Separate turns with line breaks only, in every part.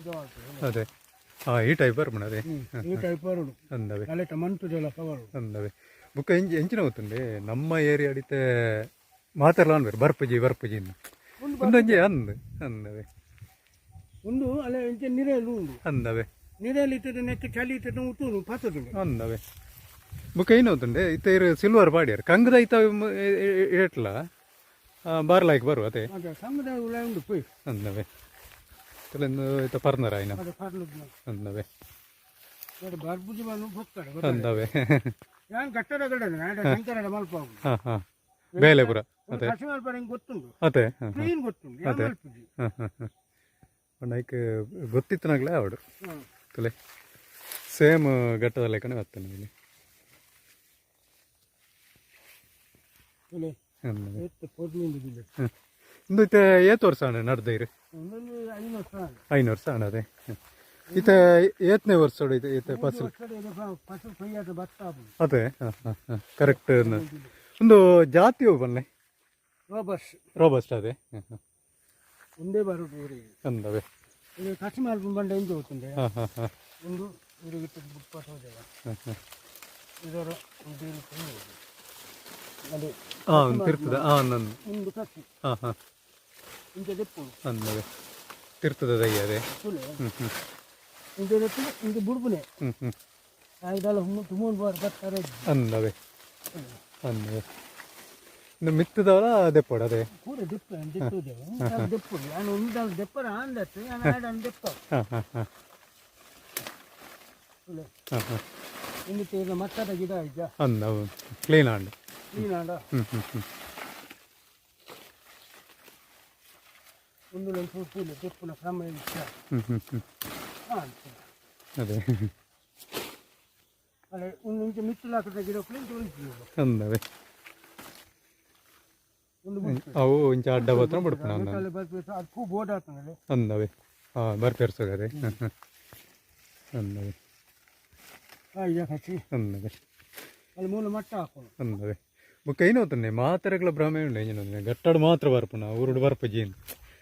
ಇದು ആ
ಅದೇ. ടൈപ്പ് ಅದೇ.
ಹ್ಮ್. ಈ ಟೈಪ್ ಬರುಡು
ಅಂದವೆ.
ಅಲೆ ಟಮಂಟುದೆಲ್ಲ ಕವರು
ಅಂದವೆ. ಬುಕ್ಕ ಎಂಚ ಎಂಚಿನ ಗೊತ್ತುಂಡೆ? ನಮ್ಮ ಏರಿಯಾ ಅಡಿತೆ ಮಾತಾಡಲ ಅನ್ಬೇರು ಬರ್ಪಜಿ ಬರ್ಪುಜಿ ಇನ್ನು. ಒಂದೊಂಜಿ ಅಂದ್ ಅಂದವೆ.
ಒಂದು ಅಲೆ ಎಂಚ ನೀರಲ್ಲಿ ಉಂಡು.
ಅಂದವೆ.
ನೀರಲ್ಲಿ ಇಟ್ಟದ ನೆಕ್ಕ ಚಳಿ ಇಟ್ಟದ ಉಟ್ಟು ಪಸದು
ಅಂದವೆ. ಬುಕ್ಕ ಏನು ಗೊತ್ತುಂಡೆ? ಇತ್ತ ಇರು ಸಿಲ್ವರ್ ಪಾಡಿಯರ್ ಕಂಗದ ಇತ್ತ ಇಟ್ಲ ಬಾರ್ಲಾಯ್ಕೆ ಬರು ಅದೇ.
ಉಂಡು ಪೋಯ್.
ಅಂದವೆ. ಪರ್ನರ ಆಯ್ನ
ಅದು ಕರ್ಲು
ಅಂದವೆ.
ಬರ್ಬುಜಿ ಹೋಗ್ತಾರೆ ನಾನು
ಹಾಂ ಹಾಂ. ಬೇಲೆಪುರ ಅದೇ.
ಕಸಿ ಮಲ್ಪ
ಅದೇ
ಕ್ಲೀನ್
ನೈಕ್ ಗೊತ್ತಿತ್ತು ನಗ್ಲೇ ಅವಡು
ಹಾಂ
ತಲೆ. ಸೇಮ್ ಘಟ್ಟದ ಲೆಕ್ಕನೇ ಬರ್ತೇನೆ ಇಲ್ಲಿ.
ಎತ್ತು ಬಿದ್ದ
ಹ್ಮ್. ಇಂದು ಇತ್ತೆ ಏತ್ ವರ್ಷ ಅಣ್ಣ ನಡೆದೈರು
ಐನೂರು ರೂಪಾಯಿ
ಐನೂರು ವರ್ಷ ಅಣ್ಣ ಅದೇ. ಈತ ಏತನೇ ವರ್ಷ ಇದು ಈತ ಫಸಲ್. ಅದೇ ಹಾಂ ಹಾಂ ಹಾಂ ಕರೆಕ್ಟ್ ಒಂದು ಜಾತಿ ಬನ್ನೆ.
ರೋಬಸ್ಟ್
ರೋಬಸ್ಟ್ ಅದೇ. ಹಾಂ ಹಾಂ.
ಒಂದೇ ಬಾರು
ಅಂದವೆ
ಕಸಿ ಮಲ್ಪ ಬಂಡ ಎಂಜು ಹೋಗ್ತುಂಡೆ
ಹಾಂ ಹಾಂ ಹಾಂ.
ಒಂದು ಬುಕ್
ಹಾಂ ಹಾಂ.
ಇದರ ಒಂದು ಅದು
ಹಾಂ ಒಂದು ತಿರ್ತದ ಹಾಂ ನನ್ನ
ಒಂದು ಕಸಿ
ಹಾಂ ಹಾಂ. ಅದೇ
ಸುಲೆ
ಹ್ಞೂ ಹ್ಞೂ
ಇಂಚ ದೆಪ್ಪು ಇಂಚ ಬುಡ್ಬುನೆ
ಹ್ಞೂ ಹ್ಞೂ
ಐದಲ್ಲ ತುಮೂನ್ ಬಾರ್ ಬರ್ತಾರೆ
ಅನ್ನವೆ ಅನ್ನವೆ ಇನ್ನು ಮಿತ್ತದವಲ ದೆಪ್ಪಡ ಅದೇ
ಪೂರ ದೆಪ್ಪ ದೆಪ್ಪುದೇವು ದೆಪ್ಪು ನಾನು ಒಂದು ದೆಪ್ಪರ ಅಂದತ್ತು ನಾನು ಆಡನ್ನು ದೆಪ್ಪ ಇನ್ನು ಮತ್ತದ ಗಿಡ ಇದ್ದ
ಅನ್ನ ಕ್ಲೀನ್ ಆಂಡ್
ಕ್ಲೀನ್ ಆಂಡ
ಹ್ಞೂ ಹ್ಞೂ ಹ್ಞೂ
ಒಂದು ಒಂದು ಪೂಲೆ ದೆಪ್ಪುನ ಕ್ರಮ ಇಷ್ಟ
ಅದೇ.
ಅಲ್ಲ ಒಂದು ಇಂಚ ಮಿತ್ತಲು ಹಾಕಿದ ಗಿಡ ಇಂಚ ಉಳಿತು
ಅಂದವೆ. ಅವು ಇಂಚ ಅಡ್ಡ ಬತ್ರ ಬಿಡ್ಪಣ ಅಂದ
ಅಲ್ಲಿ ಬರ್ಬೇಕು ಅದು ಪೂ ಬೋರ್ಡ್ ಆಗ್ತದೆ
ಅಂದವೆ. ಹಾಂ ಹಾಂ ಅಂದವೆ.
ಈಗ ಹಚ್ಚಿ.
ಅಂದವೆ.
ಅಲ್ಲಿ ಮೂಲ ಮಟ್ಟ ಹಾಕೋಣ.
ಅಂದವೆ. ಬುಕ್ಕ ಏನು ಮಾತರೆಗಳ ಭ್ರಮೆ ಉಂಡು ಏನು ಗಟ್ಟಾಡು ಮಾತ್ರ ಬರ್ಪುನ ಊರುಡು ಬರ್ಪಜಿ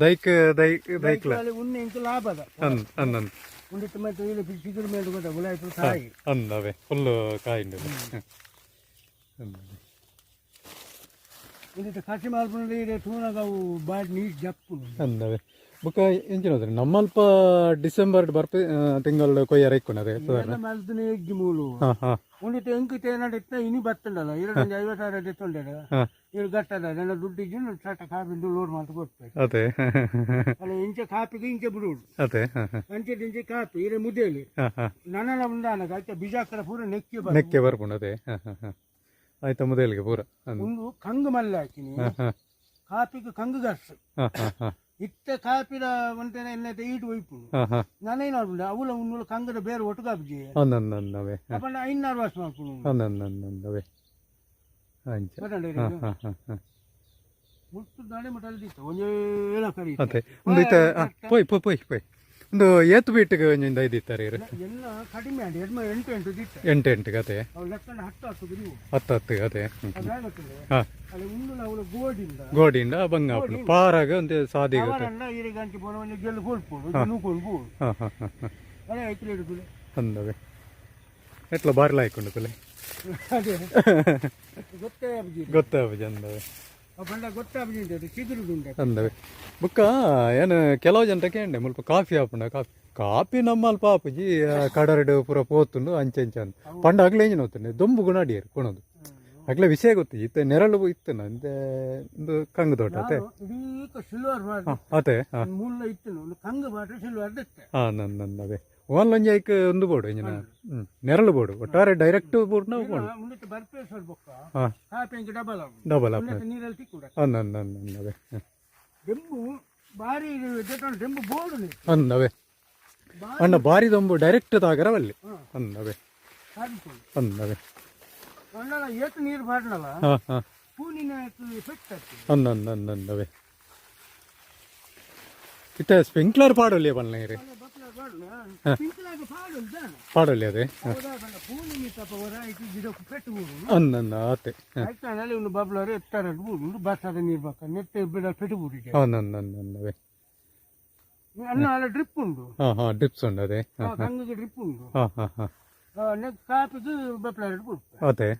ದೈಕ್ ದೈಕ್ ದೈಕ್ ದೈಕ್ಲ.
ಉನ್ನೆ ಇಂಚು ಲಾಭದ
ಅಂದ್. ಅಂದ್
ಉಂಡಿಟ್ಟು ಮತ್ತೆ ಇಲ್ಲಿ ಚಿಗುರು ಮೇಲೆ ಗೊತ್ತ ಗುಲಾಯ್ತು ತಾಯಿ
ಅಂದವೆ ಫುಲ್ಲು ಕಾಯಿಂಡು
ಉಂಡಿಟ್ಟು ಕಸಿ ಮಾಲ್ಪುಂಡು ಇದೆ ತೂನಾಗ ಅವು ಬಾಡಿ ನೀರು ಜಪ್ಪು
ಅಂದವೆ ಬುಕ್ಕ ಎಂಚಿನ ಹೋದ್ರೆ ನಮ್ಮಲ್ಪ ಡಿಸೆಂಬರ್ ಬರ್ಪೆ ತಿಂಗಳು ಕೊಯ್ಯಾರ ಇಕ್ಕೊಂಡದೆ
ಸಾಧಾರಣ ಮಲ್ತನೆ ಎಗ್ಗಿ ಮೂಲು ಉಂಡಿಟ್ಟು ಎಂಕು ತೇನಾಡಿತ್ತ ಇನಿ ಬತ್ತಂಡಲ್ಲ ಎರಡು ಐವತ್ತು ಸಾವಿರ ಎತ್ತೊಂಡೆರ
ಹಾಂ.
ಇವ್ರು ಗಟ್ಟದ ನನ್ನ ದುಡ್ಡು ಇದ್ದು ಸ್ಟಾರ್ಟ್ ಕಾಪಿಂದು ಲೋಡ್ ಮಾಡಿ ಕೊಡ್ತೇನೆ
ಅದೇ.
ಅಲ್ಲ ಇಂಚೆ ಕಾಪಿಗೆ ಇಂಚೆ ಬಿಡುವುದು.
ಅದೇ.
ಅಂಚೆ ಇಂಚೆ ಕಾಪಿ ಇರ ಮುದ್ದೆಯಲ್ಲಿ
ಹಾಂ ಹಾಂ.
ನನ್ನ ಮುಂದಾನಗ ಆಯ್ತಾ ಬಿಜಾಕರ ಪೂರ ನೆಕ್ಕಿ ಬರ
ನೆಕ್ಕೆ ಬರ್ಕೊಂಡು ಅದೇ ಆಯ್ತಾ ಮೊದಲಿಗೆ ಪೂರ?
ಒಂದು ಕಂಗು ಮಲ್ಲ ಹಾಕಿನಿ ಕಾಪಿಗೆ ಕಂಗು ಗರ್ಸು. ಇತ್ತ ಕಾಪಿದ ಒಂಟೆನ ಎನ್ನತೆ ಈಟು ಒಯ್ಪು.
ಹಾಂ ಹಾಂ
ನಾನೇನು ಆಡುಂಡೆ ಅವಳ ಉಣ್ಣು ಕಂಗದ ಬೇರೆ ಒಟ್ಟುಗಾಪಿಜಿ
ಅಂದ್ ಅಂದವೆ
ಅಪ್ಪ ಐನಾರು ವರ್ಷ ಮಾಡ್ಕೊಂಡು.
ಅಂದ್ ಅಂದ್ ಅಂದವೆ ಅಂಚ.
ಬರಂಡೆ
ಹಾಂ ಹಾಂ ಹಾಂ ಹಾಂ.
ಮುಟ್ಟು ದಾಳಿ ಮಟ್ಟ ಅಲ್ದಿತ್ತು ಒಂದೇ ಏನ ಕರಿ
ಅದೇ ಪೊಯ್ ಪೊಯ್ ಪೋಯ್ ಪೋಯ್ ಪೋಯ್ ಪೋಯ್. ಒಂದು ಎತ್ ಬೀಟಿಗೆ ಇತ್ತಾರೆ ಇರು
ಎಲ್ಲ ಕಡಿಮೆ ಆಡಿ ಎರಡು ಎಂಟು ಎಂಟು ಲೆಕ್ಕಂಡ ಹತ್ತು ಹತ್ತು ನೀವು
ಹಾಂ
ಅಲ್ಲಿ ಅವಳು ಗೋಡಿಂದ
ಗೋಡಿಂದ ಪಾರಾಗ ಒಂದು ಸಾದಿಗೆ
ಅವರನ್ನ ಈ ಗಂಟೆ ಪೋನ ಗೆಲ್ಲು ಕೋಲ್ಪೋಡು ನೂಕೊಂಡು ಬೋದು
ಹಾಂ ಹಾಂ ಹಾಂ ಹಾಂ.
ಅದೇ ಐಕ್ಲೆ ಹಿಡಿದು
ಅಂದವೆ. ಎಟ್ಲ ಬಾರ್ಲ ಹಾಕೊಂಡು ತಲೆ
ಅದೇ. ಗೊತ್ತೇ
ಗೊತ್ತಾಗ ಅಂದವೆ. ಅಂದವೆ. ಬುಕ್ಕ ಏನು ಕೆಲವು ಜನ ಕೇಂಡೆ ಮುಲ್ಪ ಕಾಫಿ ಆಪುಂಡ ಕಾಫಿ ಕಾಫಿ ನಮ್ಮಲ್ ಪಾಪುಜಿ ಕಡರಡು ಪೂರ ಪೋತುಂಡು ಅಂಚೆ ಅಂಚೆ ಅಂತ ಪಂಡ ಆಗ್ಲೇ ಏನು ಹೋಗ್ತಾನೆ ದೊಂಬು ಗುಣ ಅಡಿಯರು ಕೊಣದು ಆಗ್ಲೇ ವಿಷಯ ಗೊತ್ತು ಇತ್ತ ನೆರಳು ಇತ್ತು ನಂದೆ ಒಂದು ಕಂಗು ತೋಟ ಅತೆ ಅತೆ ಹಾಂ ಹಾಂ. ನನ್ನ ನಂದವೆ ಓನ್ಲಂಜಾಯ್ಕ್ ಒಂದು ಬೋಡು ಇಂಜಿನ ನೆರಳು ಬೋರ್ಡ್ ಒಟ್ಟಾರೆ ಡೈರೆಕ್ಟ್ ಬೋರ್ಡ್ ಬೋಡು
board double double up board
ಅಂದವೆ
ಬಾರಿ
ಅಣ್ಣ ಬಾರಿ ದೊಂಬು ಡೈರೆಕ್ಟ್ ತಾಗರವಲ್ಲಿ
ಅಲ್ಲಿ.
ಅಂದವೆ ಅಂದವೆ
ನೀರು
ಅಂದ. ಅಂದವೆ ಇತ್ತ ಸ್ಪ್ರಿಂಕ್ಲರ್ ಪಾಡೊಲ್ಲಿಯ
ಬಲ್ಲ ನೀರು? ಬೇಕಾ? ನೆಟ್ಟು ಬಿಡ ಪೆಟ್ಟು ಬೂಡಿದೆ
ಅಂದ ಅಂದ. ಅಂದ ಅಂದವೆ
ಅನ್ನ ಅಲ್ಲ ಡ್ರಿಪ್ ಉಂಡು
ಹಾಂ ಹಾಂ ಡ್ರಿಪ್ಸ್ ಉಂಡು ಅದೇ ಹಾಂ
ಕಂಗಿಗೆ ಡ್ರಿಪ್ ಉಂಡು
ಹಾಂ ಅದೇ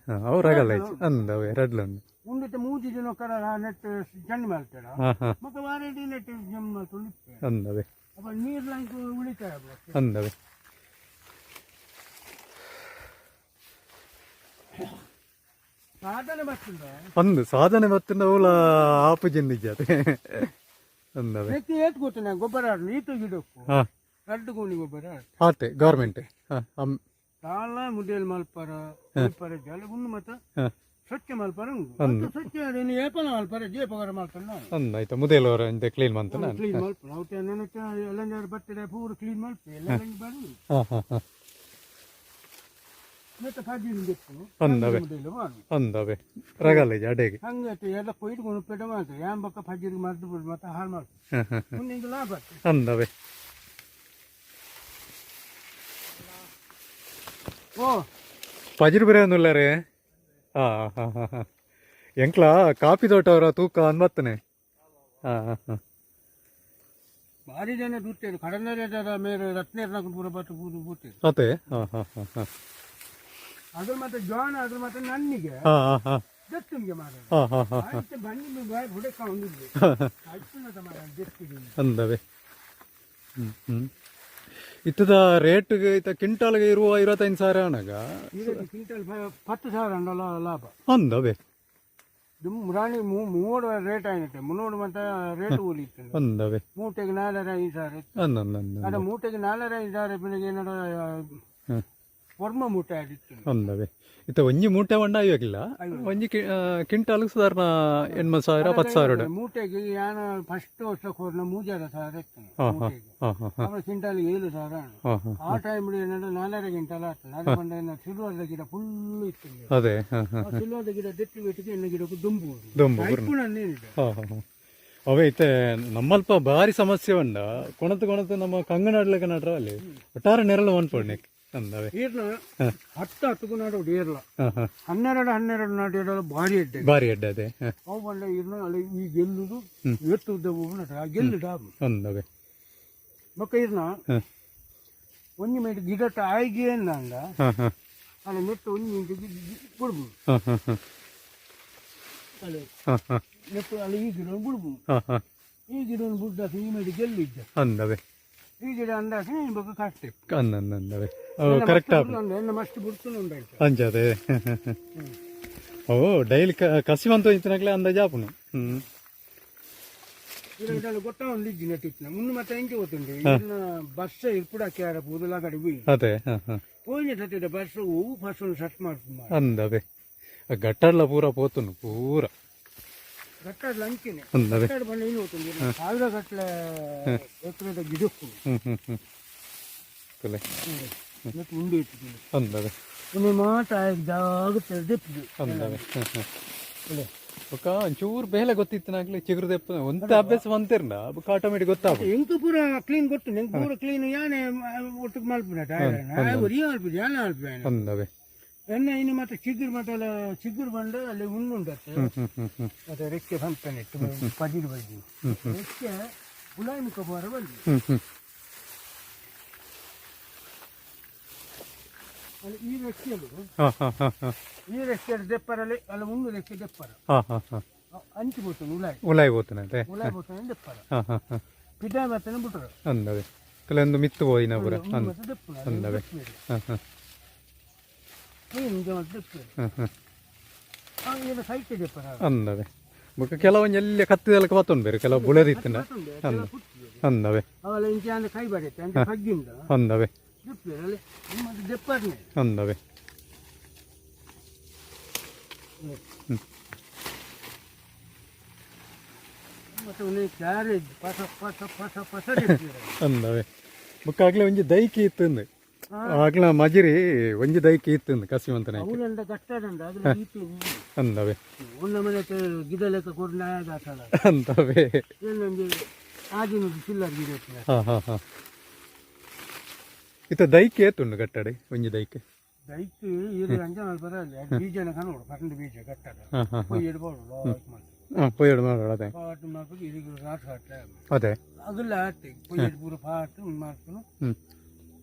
ಅಂದವೆ ರೆಡ್ಲುಂಡು
ಉಂಡಿತ ಮೂಜಿ ದಿನ ಕರ ನೆಟ್ ಜಂಡ್ ಮಾಡ್ತಾರ
ಹಾಂ ಹಾಂ.
ಮತ್ತೆ ವಾರಂಟಿ ನೆಟ್ ಜಮ್ಮ ತುಳಿತೆ
ಅಂದವೆ ಅಂದವೆ.
ಸಾಧನೆ ಬರ್ತದ
ಅಂದು ಸಾಧನೆ ಬತ್ತಿಂದ ಅವಳ ಆಪು ಅದೇ. ಅಂದವೆ.
ಏತ್ ಗೊತ್ತಿನ ಗೊಬ್ಬರ ನೀತು ಗಿಡಕ್ಕೂ
ಹಾಂ.
ರಡ್ಡು ಗೋಣಿ ಗೊಬ್ಬರ.
ಆತೆ ಗೌರ್ಮೆಂಟ್ ಹಾಂ ಅಮ್
ಸಾಲ ಮುಡಿಯಲ್ ಮಲ್ಪರ ಮಲ್ಪರ ಜಲ ಉಂಡು ಮತ್ತೆ
ಹಾಂ.
ಸ್ವಚ್ಛ ಮಲ್ಪರ. ಸ್ವಚ್ಛ ನೀನು ಏಪನ ಮಲ್ಪರ ಜೇಪಗರ ಮಲ್ಪರ ನಾನು.
ಅಂದ ಆಯ್ತಾ ಮುದೇಲವರ ಇಂದ ಕ್ಲೀನ್ ಮಂತ ನಾನು.
ಕ್ಲೀನ್ ಮಲ್ಪರ. ಅವತ್ತೆ ನೆನಚ ಎಲ್ಲಂಜಾರು ಬರ್ತಡೆ ಪೂರ ಕ್ಲೀನ್ ಮಲ್ಪೆ ಎಲ್ಲ ಬರು. ಮತ್ತೆ ಫಾಜಿನ ಬೇಕು
ಅಂದವೆ. ಅಂದವೆ. ರಗಲ್ಲ ಇಜ್ಜ ಅಡೆಗೆ.
ಹಂಗತ್ತೆ ಎಲ್ಲ ಕೊಯ್ದುಕೊಂಡು ಪೆಡ ಮಾಡ್ತಾರೆ. ಬಕ್ಕ ಫಜ್ಜಿಗೆ ಮರ್ದು ಬಿಡು ಮತ್ತೆ ಹಾಳು ಮಾಡ್ತಾರೆ ಮುಂದೆ ಇದು ಲಾಭ.
ಅಂದವೆ.
ಓ.
ಪಜಿರು ಬೇರೆ ಒಂದುಲ್ಲರೆ ಹಾಂ ಹಾಂ ಹಾಂ ಹಾಂ ಎಂಕ್ಲ ಕಾಫಿ ತೋಟವರ ತೂಕ ಅನ್ಬತ್ತನೆ ಹಾಂ ಹಾಂ ಹಾಂ
ಭಾರಿ ಜನ ದುತ್ತೇರು ಕಡನರೇದರ ಮೇಲೆ ಬೂತೇರು.
ಅದೇ ಹಾಂ ಹಾಂ ಹಾಂ ಹಾಂ
ಅದ್ರ ಮತ್ತೆ ಜಾನ್ ಅದ್ರ ಮತ್ತೆ ನನ್ನಿಗೆ.
ಹಾಂ ಹಾಂ ಹಾಂ
ದತ್ತಿಗೆ ಮಾಡೋದು
ಹಾಂ ಹಾಂ ಹಾಂ
ಆಯ್ತು ಬನ್ನಿ ಬಾಯ್ ಹುಡುಕ ಹೊಂದಿದ್ವಿ ಆಯ್ತು ಮಾಡ ದತ್ತಿಗೆ
ಅಂದವೆ. ಹ್ಞೂ ಹ್ಞೂ ಇತ್ತದ ರೇಟ್ ಇತ್ತ ಕ್ವಿಂಟಾಲ್ಗೆ ಇರುವ ಇರುವತ್ತೈದು ಸಾವಿರ ಅಣಗ
ಕಿಂಟಾಲ್ ಕ್ವಿಂಟಲ್ ಪತ್ತು ಸಾವಿರ ಅಂಡಲ್ಲ ಲಾಭ.
ಅಂದವೆ.
ಇದು ಮುರಾಣಿ ಮೂ ಮೂರು ರೇಟ್ ಆಯ್ತು ಮುನ್ನೂರು ಮಂತ ರೇಟ್ ಉಳಿತು
ಅಂದವೆ.
ಮೂಟೆಗೆ ನಾಲ್ಕರ ಐದು ಸಾವಿರ ಅದ ಮೂಟೆಗೆ ನಾಲ್ಕರ ಐದು ಸಾವಿರ ಬೆಳಿಗ್ಗೆ ಏನಾರ ಆಡಿತ್ತು
ಅಂದವೆ ಇತ್ತ ಒಂಜಿ ಮೂಟೆ ಮಂಡ ಆಗಿಲ್ಲ ಒಂಜಿ ಕ್ವಿಂಟಾಲ್ ಸಾಧಾರಣ ಎಂಬತ್ತು ಸಾವಿರ ಹತ್ತು ಸಾವಿರ.
ಮೂಟೆಗೆ ಯಾನ ಫಸ್ಟ್ ವರ್ಷ ಕೊರ್ನ ಮೂಜಾರ ಸಾವಿರ ಇತ್ತು. ಅವರ ಕ್ವಿಂಟಾಲ್ಗೆ ಏಳು ಸಾವಿರ ಆ ಟೈಮ್ ಏನಾದ್ರೆ ನಾಲ್ಕರ ಕಿಂಟಾಲ್ ಆಗ್ತದೆ. ಅದು ಬಂದ ಸಿಲ್ವರ್ದ ಗಿಡ ಫುಲ್ ಇತ್ತು
ಅದೇ
ಸಿಲ್ವರ್ದ ಗಿಡ ದೆಟ್ಟಿ ಬಿಟ್ಟಿಗೆ ಎಣ್ಣೆ ಗಿಡಕ್ಕೆ ದುಂಬು
ದುಂಬು ಅವೇ ಐತೆ ನಮ್ಮಲ್ಪ ಭಾರಿ ಸಮಸ್ಯೆ ಉಂಡ ಕೊಣತು ಕೊಣತು ನಮ್ಮ ಕಂಗನಾಡ್ಲಿಕ್ಕೆ ನಡ್ರ ಅಲ್ಲಿ. ಒಟ್ಟಾರೆ ನೆರಳು ಅನ್ಪಡ್ನೆ ಅಂದವೆ
ಈರ್ನ ಹತ್ತು ಗುಣ ನಾಡು ಏರ್ಲ ಹನ್ನೆರಡು ಹನ್ನೆರಡು ನಾಡು ಇಡಲು ಭಾರಿ ಎಡ್ಡೆ.
ಭಾರಿ ಅಡ್ಡ ಅದೇ.
ಅವು ಬಂದ ಈರ್ನ ಅಲ್ಲಿ ಈ ಗೆಲ್ಲುದು ಎತ್ತು ಉದ್ದವು ನಟ ಗೆಲ್ಲು ಡಾಬು.
ಅಂದವೆ
ಮಕ್ಕ ಈರ್ನ
ಒಂದು
ಒಂಜಿ ಮೇಟ್ ಗಿಡಟ ಆಯ್ಗೆ
ಅಂದಂಗ
ಅಲ್ಲಿ ನೆಟ್ಟು ಒಂಜಿ ಮಿಂಟ್ ಬಿಡ್ಬೋದು ನೆಟ್ಟು ಅಲ್ಲಿ ಈ ಗಿಡ ಬಿಡ್ಬೋದು ಈ ಗಿಡ ಬಿಡ್ದ ಈ ಮೇಲೆ ಗೆಲ್ಲಿದ್ದ.
ಅಂದವೆ
ಈ ಗಿಡ ಅಂದಾಕ ನೀನು ಬಗ್ಗೆ ಕಷ್ಟ ಇತ್ತು
ಅಂದಂದವೆ ಕರೆಕ್ಟ್ ಆಗ
ಮಸ್ತ್ ಬಿಡ್ತು ಉಂಟಾಯ್ತು
ಅಂಜದೆ. ಓ ಡೈಲಿ ಕಸಿವಂತ ಇತ್ತಿನಾಗ್ಲೇ ಅಂದಾಜು ಆಪುನು. ಹ್ಞೂ
ಇದರಲ್ಲಿ ಗೊತ್ತ ಒಂದು ಇಜ್ಜಿ ನೆಟ್ಟಿತ್ತು ಮುನ್ನ ಮತ್ತೆ ಹೆಂಗೆ ಗೊತ್ತುಂಟು? ಇನ್ನ ಬಸ್ ಇರ್ಪುಡ ಕ್ಯಾರ ಪೂದಲ
ಅದೇ
ಸತ್ತಿದ ಬಸ್ ಹೂವು ಸಟ್
ಅಂದವೆ ಗಟ್ಟರ್ಲ ಪೂರ ಪೋತುನು ಪೂರ.
ಗಟ್ಟಾಡ ಲಂಕಿನೇ. ಗೊತ್ತಿತ್ತು ನಾಗ್ಲಿ ಏನು ಗೊತ್ತುಂಟು ಸಾವಿರ ಗಟ್ಟಲೆ ಎತ್ತರದ ಗಿಡಕ್ಕೂ ಮತ್ತು ಉಂಡೆ ಇಟ್ಟಿದ್ದೀನಿ
ಅಂದವೆ
ಒಮ್ಮೆ ಮಾಟ
ಅಂದವೆ
ಒಳ್ಳೆ
ಒಂಚೂರು ಬೇಲೆ ಗೊತ್ತಿತ್ತನಾಗ್ಲಿ ಚಿಗುರು ದೆಪ್ಪ. ಒಂತ ಅಭ್ಯಾಸ ಬೊಕ್ಕ ಆಟೋಮೆಟಿಕ್ ಗೊತ್ತಾಗ
ಎಂಕು ಪೂರ ಕ್ಲೀನ್ ಗೊತ್ತು ನಿಂಗೆ ಪೂರ ಕ್ಲೀನ್ ಯಾನೆ ಒಟ್ಟಿಗೆ ಮಲ್ಪಿನ ಒರಿಯ ಮಲ್ಪಿದ ಯಾನೆ ಮಲ್ಪಿನ
ಅಂದವೆ
ಎಣ್ಣೆ ಇನ್ನು ಮತ್ತೆ ಚಿಗುರು ಮತ್ತೆ ಅಲ್ಲ ಚಿಗುರು ಬಂಡ ಅಲ್ಲಿ ಉಣ್ಣುಂಡತ್ತೆ ಮತ್ತೆ ರೆಕ್ಕೆ ಸಂತಾನೆ ಪಜಿರು ಬಜ್ಜಿ ರೆಕ್ಕೆ ಗುಲಾಮಿ ಕಬಾರ ಬಂದು ಈ ರೆಕ್ಕೆಲು
ಹಾಂ ಹಾಂ ಹಾಂ ಹಾಂ.
ಈ ರೆಕ್ಕೆ ದೆಪ್ಪರಲ್ಲಿ ಅಲ್ಲಿ ಉಣ್ಣು ರೆಕ್ಕೆ ದೆಪ್ಪರ.
ಹಾ ಹಾ ಹಾಂ.
ಅಂಚು ಬಿಟ್ಟು ಉಲಾಯಿ.
ಉಲಾಯಿ ಬೋತನ
ಉಲಾಯಿ ಬೋತನ ದೆಪ್ಪರ.
ಹಾ ಹಾ ಹಾಂ.
ಪಿಡ ಮತ್ತೆ ಬಿಟ್ರು.
ಅಂದವೆ. ಕೆಲವೊಂದು ಮಿತ್ತು ಪೂರ
ಮತ್ತೆ ದೆಪ್ಪನ
ಅಂದವೆ. ಹಾಂ ಹಾಂ
ಹಿಂಗೆ ಮತ್ತೆ ದೆಪ್ಪರು
ಹಾಂ ಹಾಂ
ಈಗ ಸೈಟ್ ದೆಪ್ಪರ
ಅಂದವೆ. ಬೊಕ್ಕ ಕೆಲವೊಂದು ಎಲ್ಲಿ ಕತ್ತಿದೆಲ್ಲ ಬತ್ತೊಂದು ಬೇರೆ ಕೆಲವು ಬುಳದಿತ್ತಿನ ಅಂದವೆ. ಅಂದವೆ. ಅಂದವೆ. ಅಂದವೆ. ಬೊಕ್ಕ ಆಗ್ಲೇ ಒಂಜಿ ದೈಕಿ ಇತ್ತಂದು ಆಗ್ಲ ಮಜಿರಿ ಒಂಜಿ ದೈಕ್ಕೆ ಇತ್ತು
ಅದ್ರ ಈತು
ಅಂದವೆ.
ಒಂದು ಮನೆ ಗಿಡ ಲೆಕ್ಕ ಕೊಡ್ ನಾಯಕ ಆಟಲ್ಲ
ಅಂತವೆ
ಏನೊಂದು ಆಗಿನ ಚಿಲ್ಲರ್ ಗಿಡ ಇತ್ತು
ದೈಕೆ ಏತುಂಡು ಕಟ್ಟಡೆ ಒಂಜಿ ದೈಕ್
ದೈಕ್ ಇದು ಅಂಜನ ಬರಲ್ಲ ಬೀಜನ ಕನ್ನೋಡು ಬೀಜ ಇಡ್ಬೋದು
ಅದೇ.
ಪಾಟ್ ರಾಟ್
ಅದೇ.
ಅದೆಲ್ಲ ಪೂರ ಪಾಟ್ ಮಾಡ್ಕೊಂಡು.